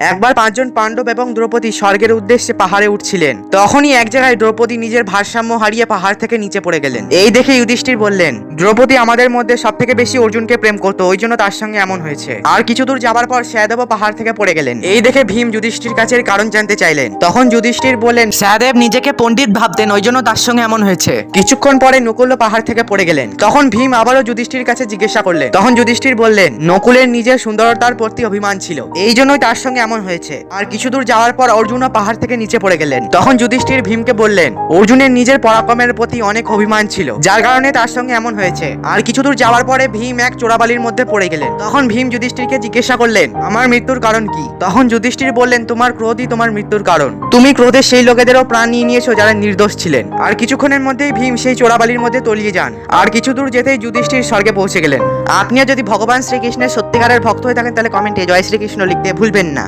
একবার পাঁচজন পাণ্ডব এবং দ্রৌপদী স্বর্গের উদ্দেশ্যে পাহাড়ে উঠছিলেন। তখনই এক জায়গায় দ্রৌপদী নিজের ভারসাম্য হারিয়ে পাহাড় থেকে নিচে পড়ে গেলেন। এই দেখে যুধিষ্ঠির বললেন, দ্রৌপদী আমাদের মধ্যে সব থেকে বেশি অর্জুনকে প্রেম করতো, ওই জন্য তার সঙ্গে এমন হয়েছে। আর কিছু দূর যাবার পর সহদেব পাহাড় থেকে পড়ে গেলেন। এই দেখে ভীম যুধিষ্ঠির কাছে কারণ জানতে চাইলেন। তখন যুধিষ্ঠির বললেন সহদেব নিজেকে পণ্ডিত ভাবতেন, ওই জন্য তার সঙ্গে এমন হয়েছে। কিছুক্ষণ পরে নকুল পাহাড় থেকে পড়ে গেলেন। তখন ভীম আবারও যুধিষ্ঠির কাছে জিজ্ঞাসা করলেন। তখন যুধিষ্ঠির বললেন, নকুলের নিজের সুন্দরতার প্রতি অভিমান ছিল। এই জন্যই তার সঙ্গে এমন হয়েছে? আর কিছু দূর যাওয়ার পর অর্জুনও পাহাড় থেকে নিচে পড়ে গেলেন। তখন যুধিষ্ঠির ভীমকে বললেন, অর্জুনের নিজের পরাক্রমের প্রতি অনেক অভিমান ছিল, যার কারণে তার সঙ্গে এমন হয়েছে। আর কিছু দূর যাওয়ার পরে ভীম এক চোরাবালির মধ্যে পড়ে গেলেন। তখন ভীম যুধিষ্ঠিরকে জিজ্ঞাসা করলেন, আমার মৃত্যুর কারণ কি? তখন যুধিষ্ঠির বললেন, তোমার ক্রোধই তোমার মৃত্যুর কারণ। তুমি ক্রোধে সেই লোকেদেরও প্রাণ নিয়ে নিয়েছো যারা নির্দোষ ছিলেন। আর কিছুক্ষণের মধ্যেই ভীম সেই চোরাবালির মধ্যে তলিয়ে যান। আর কিছু দূর যেতেই যুধিষ্ঠির স্বর্গে পৌঁছে গেলেন। আপনিও যদি ভগবান শ্রীকৃষ্ণের সত্যিকারের ভক্ত হয়ে থাকেন, তাহলে কমেন্টে জয় শ্রীকৃষ্ণ লিখতে ভুলবেন না।